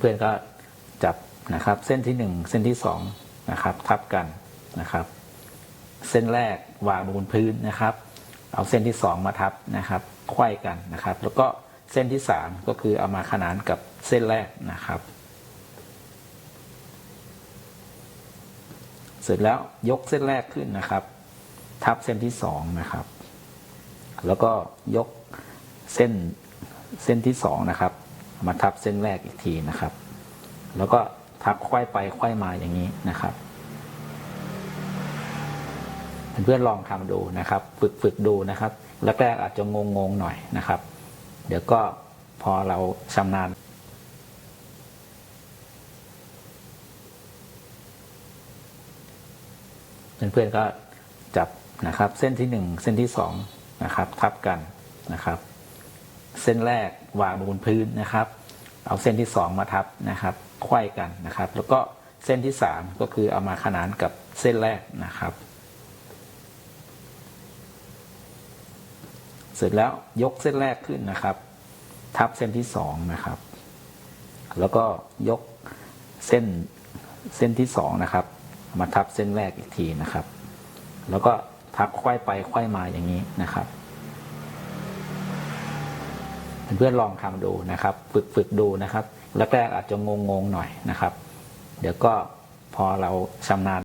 เพื่อนๆก็จับนะครับ เส้นที่หนึ่งเส้นที่สองนะครับทับกันนะครับ เส้นแรกวางบนพื้นนะครับ เอาเส้นที่สองมาทับนะครับไขว้กันนะครับ แล้วก็เส้นที่สามก็คือเอามาขนานกับเส้นแรกนะครับ เสร็จแล้วยกเส้นแรกขึ้นนะครับ ทับเส้นที่สองนะครับ แล้วก็ยกเส้นเส้นที่สองนะครับ มาทับเส้นแรกอีกทีนะครับ แล้วก็ทับไขว้ไปไขว้มาอย่างนี้นะครับ เพื่อนๆลองทำดูนะครับ ฝึกฝึกดูนะครับแรกๆอาจจะงงงๆหน่อยนะครับ เดี๋ยวก็พอเราชำนาญเพื่อนๆก็จับนะครับ เส้นที่หนึ่งเส้นที่สองนะครับ ทับกันนะครับ เส้นแรกวางบนพื้นนะครับ เอาเส้นที่สองมาทับนะครับไขว้กันนะครับ แล้วก็เส้นที่สามก็คือเอามาขนานกับเส้นแรกนะครับ เสร็จแล้วยกเส้นแรกขึ้นนะครับ ทับเส้นที่สองนะครับ แล้วก็ยกเส้นเส้นที่สองนะครับ มาทับเส้นแรกอีกทีนะครับ แล้วก็ทับไขว้ไปไขว้มาอย่างนี้นะครับ เพื่อนลองทำดูนะครับ ฝึกฝึกดูนะครับแรกๆอาจจะงงงๆหน่อยนะครับ เดี๋ยวก็พอเราชำนาญ